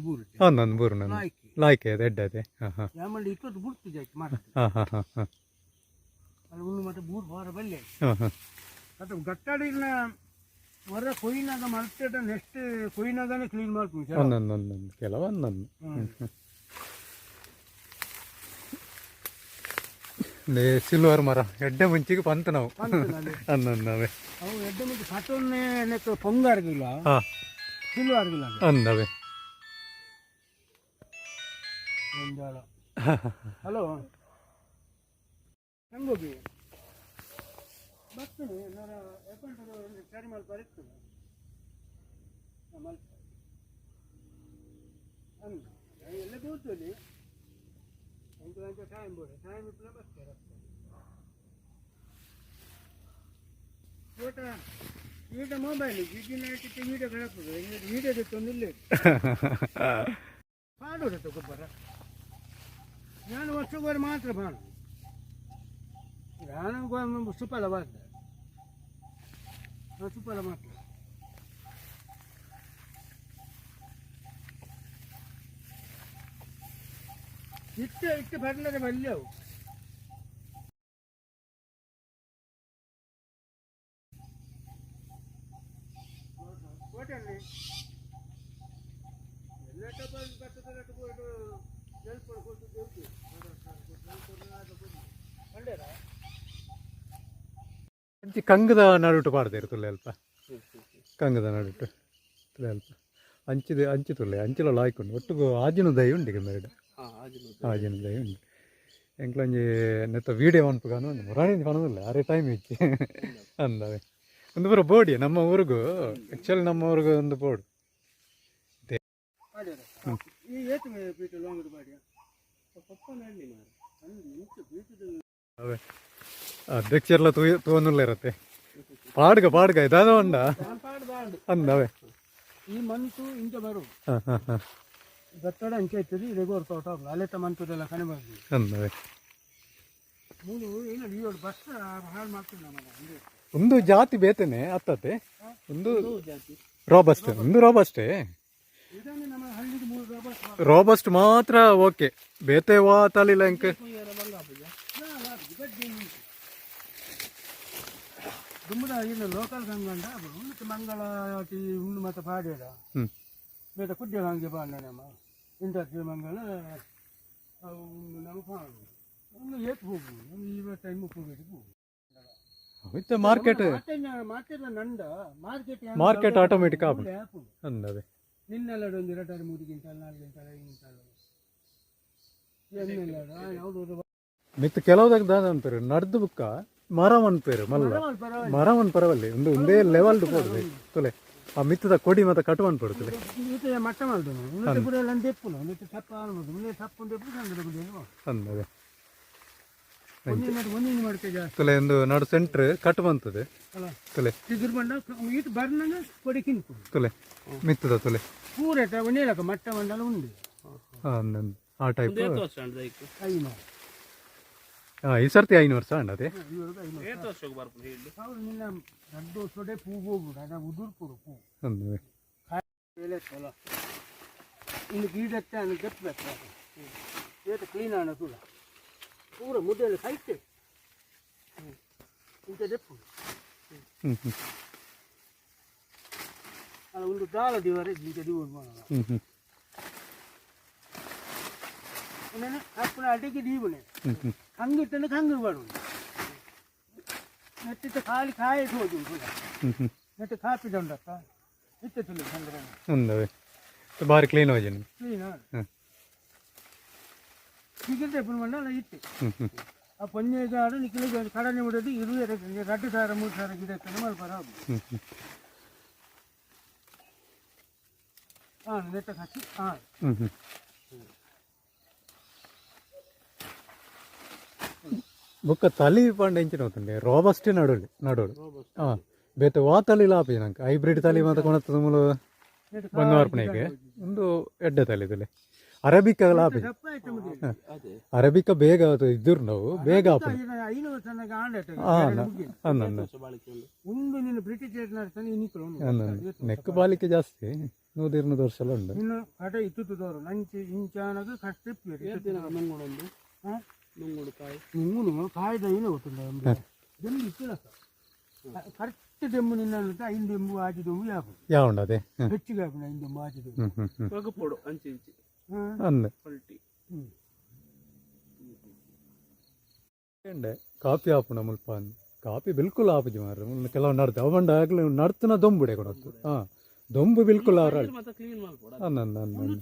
ಬೂರು ಬೂರು
ಮತ್ತೆ ಬಲ್ಲೆ. ಸಿಲ್ವರ್ ಮರ. ಎಡ್ಡೆ ಮುಂಚಿಗೆ ಪಂತ ನಾವು. ಅಂದವೇ
ಅವು ಎಡ್ಡೆ ಮುಂಚೆ ಕಟ್ಟೊನ್ನೆ ನೆಕ್ಕ ಪೊಂಗಾರ್ಗಿಲ್ಲ
ಅಂದವೆ
ಒಂದಾಳ. ಹಲೋ. ಹೆಂಗೋಗಿ? ಬರ್ತೀನಿ ನಾನು ಅಕೌಂಟ್ ಸರಿ ಮಾಡಿ ಬರೀತೀನಿ ಎಲ್ಲ ಕೂತಲ್ಲಿ ಎಂಟು ಗಂಟೆ ಟೈಮ್ ಬೋರ್ಡ್ ಟೈಮ್ ಇಪ್ಪಲ ಬರ್ತಾರೆ ಫೋಟ ಈಗ ಮೊಬೈಲ್ ಈಗಿನ ವೀಡಿಯೋ ಕಳಪದು ವೀಡಿಯೋದ ತೊಂದಿಲ್ಲ ಪಾಡೋದು ಗೊಬ್ಬರ ನಾನು ವರ್ಷಗೊಬ್ಬರ ಮಾತ್ರ ಬಾಣ ನಾನು ಸುಫಲ ಬಾರ್ದ ಸುಫಲ ಮಾತ್ರ ಹೋಯ್ತು ನೆಲ್ಪಡು ಕೊಟ್ಟು ದುಡ್ಡು ಮಂಡ್ಯರ
ಒಂಚಿ ಕಂಗದ ನಡುಟು ಪಾಡ್ದೇರು ತುಳ್ಳೆ ಅಲ್ಪ ಕಂಗದ ನಡುಟು ಅಲ್ಪ ಅಂಚಿದ ಅಂಚಿ ತುಳ್ಳೆ ಅಂಚಿಲ ಲಾಯ್ಕೊಂಡು ಒಟ್ಟು ಆಜಿನ ದಯ ಉಂಡಿಗೆ ಮೇಡ ಆಜಿನ ದಯ ಉಂಡು ಎಂಕ್ಲೊಂಜಿ ನೆತ್ತ ವೀಡಿಯೋ ಅನ್ಪಗಾನು ಮುರಾಣಿ ಕಾಣೋದಿಲ್ಲ ಅರೆ ಟೈಮ್ ಇಚ್ಚಿ ಅಂದವೆ. ಒಂದು ಬರೋ ಬೋಡಿ ನಮ್ಮ ಊರಿಗೂ ಆ್ಯಕ್ಚುಲಿ ನಮ್ಮ ಊರಿಗೂ ಒಂದು ಬೋರ್ಡ್
ಪೀಠದ
ಅವೇ. ಅಧ್ಯಕ್ಷರೆಲ್ಲ ತೂ ತೂವನ್ನುಲ್ಲ ಇರತ್ತೆ. ಪಾಡ್ಗ ಪಾಡ್ಗ ಇದಾದ
ಕಾಪಾಡಬಾರ್ದು
ಅಂದವೆ.
ಈ ಮಂತು ಇಂಚ ಬರು.
ಹಾಂ ಹಾಂ ಹಾಂ.
ಗತ್ತಡ ಅಂಚೆ ಇರ್ತದೆ ರೆಗೋರ್ ತೋಟ ಹೋಗಲ್ಲ ಅಲ್ಲೇ ತಮ್ಮಂತದೆಲ್ಲ
ಕಣೆ
ಮೂರು ಏನು ಬಸ್ ಹಾಳು ಮಾಡ್ತೀನಿ ನಮ್ಮನ್ನ ಅಂದ್ರೆ
ಒಂದು ಜಾತಿ ಬೇತೇನೆ ಅತ್ತತೆ ಒಂದು
ಜಾತಿ.
ರಾಬಸ್ಟ್ ಒಂದು ರಾಬಸ್ಟೇ
ರೋಬಸ್ಟ್ ನಮ್ಮ ಹಳ್ಳಿಗೆ ಮೂರು ರಬ್ಬರ್
ರಾಬಸ್ಟ್ ಮಾತ್ರ ಓಕೆ. ಬೇತೆ ವಾ ತಲಿಲ್ಲ ಎಂಕ್
ದುಮ್ಮದ ಇದು ಲೋಕಲ್ ಗಂಗಂಡ ಮಂಗಳ ಟೀ ಉಂಡು ಮತ್ತೆ ಪಾಡೇಡ
ಹ್ಮ್.
ಬೇಟ ಕುಡ್ಯ ಹಂಗೆ ಬಾಂಡ ನಮ್ಮ ಇಂಟರ್ವ್ಯೂ ಮಂಗಳ
ಮಾರ್ಕೆಟ್
ಮಾರ್ಕೆಟ್ ನಂಡ ಮಾರ್ಕೆಟ್
ಅಂದವೆ
ನಿನ್ನೆಲ್ಲ ಒಂದು ಎರಡು ಮೂರು ಗಿಂಟಲ್ ನಾಲ್ಕು ಗಿಂಟಲ್ ಐದು
ಮಿತ್ ಕೆಲವುದಾಗ ದಾದ ಅನ್ಪೇರು ನಡ್ದು ಬುಕ್ಕ ಮರಂ ಅನ್ಪೇರು ಮಲ್ಲ. ಮರ ಪರವಲ್ಲಿ ಒಂದು ಒಂದೇ ಲೆವೆಲ್ ಕೊಡ್ಬೇಕು. ತುಲೆ. ಆ ಮಿತ್ತದ ಕೊಡಿ ಮತ್ತೆ ಕಟುವನ್ ಪಡುತ್ತಲೆ
ಇದು ಮಟ್ಟ ಮಾಡ್ದು ಉನ್ನತ ಒಂದಿನ
ಒಂದು ನಡು ಸೆಂಟ್ರ್ ಕಟ್ ಬಂತದೆ
ಬಂಡ ಬರ್ನಂಗ ಕೊಡಿ
ತಲೆ. ಮಿತ್ತದ ತೊಲೆ.
ಪೂರಟ ಒಂದೇಲಕ ಮಟ್ಟ ಮಂಡಲ ಉಂಡು
ಆ, ಟೈಪ್
ಐನೋ
ಈ ಸರ್ತಿ
ಐನೂರು ಐನೋ ನಿಮ್ಮ ನಿನ್ನ ದೊಡ್ಡ ಸೊಡೆ ಪೂ ಹೋಗ್ಬಿಡು ಅದ ಉದುರ್ಪುಡು ಪೂ.
ಅಂದವೆ
ಎಲೆ ಚಲ. ಇನ್ನು ಗೀಡತ್ತೆ ಅನ್ನು ಗಟ್ಟಬೇಕು ಏಟ ಕ್ಲೀನ್ ಆಣ ಕೂಡ ಪೂರ ಮುದ್ದೆಯಲ್ಲಿ ಕೈತೆ ಇಂಥ ದೆಪ್ಪು
ಹ್ಮ್ ಹ್ಮ್.
ಒಂದು ದಾಳ ದಿವರೆ ಇಂಥ ಹ್ಮ್ ಮಾಡೋಣ
ಹ್ಮ್ ಹ್ಮ್
ಇನ್ನೇನು ಅಪ್ಪನ ಅಡಿಗೆ ದೀವನೆ
ಹ್ಮ್ ಹ್ಮ್
ಹಂಗಿಟ್ಟನೆ ಹಂಗೆ ಮಾಡು ನೆಟ್ಟಿತ್ತ ಖಾಲಿ ಕಾಯಿ ಹೋಗಿ ಕೂಡ
ಹ್ಮ್ ಹ್ಮ್
ನೆಟ್ಟು ಕಾಪಿ ದಂಡಕ್ಕ ಇತ್ತಿಲ್ಲ ಸಂಗ್ರಹ
ಅಂದವೆ ಭಾರಿ ಕ್ಲೀನ್ ಹೋಜನು
ಕ್ಲೀನ್
ಹ್ಮ್
ಸಿಗಿದ್ರೆ ಪುನ್ ಮಂಡಲ ಇತ್ತು
ಹ್ಮ್ ಹ್ಮ್
ಆ ಪೊನ್ನೆಗೆ ಆಡ ನಿಖಿಲಿಗೆ ಕಡನೆ ಬಿಡೋದು ಇರು ಎರಡು ಸಾವಿರ ಮೂರು ಸಾವಿರ ಗಿಡ ಮಲ್ಪರ
ಹ್ಮ್ ಹ್ಮ್
ಹಾಂ ನೆಟ್ಟ ಹಚ್ಚಿ ಹಾಂ
ಹ್ಮ್ ಹ್ಮ್ ಬೊಕ್ಕ ತಲಿ ಪಂಡ తల్లి ಹೋತಂಡೆ ರೋಬಸ್ಟೇ ನಡುಳಿ ನಡುಳು ಹಾ ಬೇತೆ ವಾ ತಲಿ ಲಾಪಿ ನಂಗೆ ಹೈಬ್ರಿಡ್ ತಲಿ ಮಾತ ಕೊಣತ್ತದ ಮೂಲ
ನೆಟ್ಟು
ಬಂಗಾರಪಣೆಗೆ ಒಂದು ಎಡ್ಡೆ ತಲಿ ಇದೆ ಅರಬಿಕ ಲಾಭ. ಅರಬಿಕ ಬೇಗ ಅದು ಇದ್ರು ನಾವು ಬೇಗ
ಉಂಟು.
ಅನ್ನನ್ನ ನೆಕ್ ಬಾಲಿಕೆ ಜಾಸ್ತಿ. ನೂರು ಇರ್ನೂರು ವರ್ಷ ಎಲ್ಲ ಉಂಡು
ಇನ್ನು ಕಡೆ ಇತ್ತು ತೋರು ನಂಚಿ ಇಂಚಾನಗ ಕಷ್ಟ
ಹೇಳ್ತೀನಿ ನುಂಗುಡೊಂದು ನುಂಗುಡು ಕಾಯಿ
ನಿಂಗು ಕಾಯ್ದ ಏನು ಗೊತ್ತಿಲ್ಲ ದೆಂಬು ಇತ್ತಿಲ್ಲ ಕರೆಕ್ಟ್ ದೆಂಬು ನಿನ್ನ ಐದು ದೆಂಬು ಆಚೆ ದೆಂಬು ಯಾಪು
ಯಾವ ಉಂಡು ಅದೇ ಹ್ಮ್
ಹೆಚ್ಚಿಗೆ ಹಾಪಿನ ಐದು ದೆಂಬು ಆಚೆ ದೆಂಬು
ಹ್ಮ್ ಹ್ಮ್ ಹ್ಮ್
ಒಗಪೊಡು ಅಂಚೆ ಇಂಚೆ
ಹ್ಮ್.
ಅಂದ
ಪಲ್ಟಿ
ಹ್ಮ್.
ಎಂಡೆ ಕಾಫಿ ಆಪುಂಡ ಮುಲ್ಪ ಅಂದ್ ಕಾಫಿ ಬಿಲ್ಕುಲ್ ಆಪುಜಿ ಮಾರ್ರೆ ಮುನ್ನ ಕೆಲವು ನಡ್ದು ಅವಂಡ ಆಗ್ಲಿ ನಡ್ತನ ದೊಂಬುಡೆ ಕೊಡತ್ತು ಹಾ ದೊಂಬು ಬಿಲ್ಕುಲ್ ಅವರ
ಮತ್ತೆ ಕ್ಲೀನ್ ಮಾಡ್ಕೊಡ
ಅನ್ನಂದ ಅನ್ನಂದ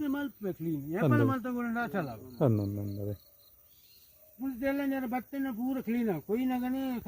ಮುಲ್ತೆ ಮಲ್ಪೆ ಕ್ಲೀನ್ ವ್ಯಾಪಾರ ಮಾಡ್ತಗೊಂಡ ಚಲ
ಅನ್ನಂದ ಅದೇ
ಮುಲ್ತೆ ಎಲ್ಲ ಜರ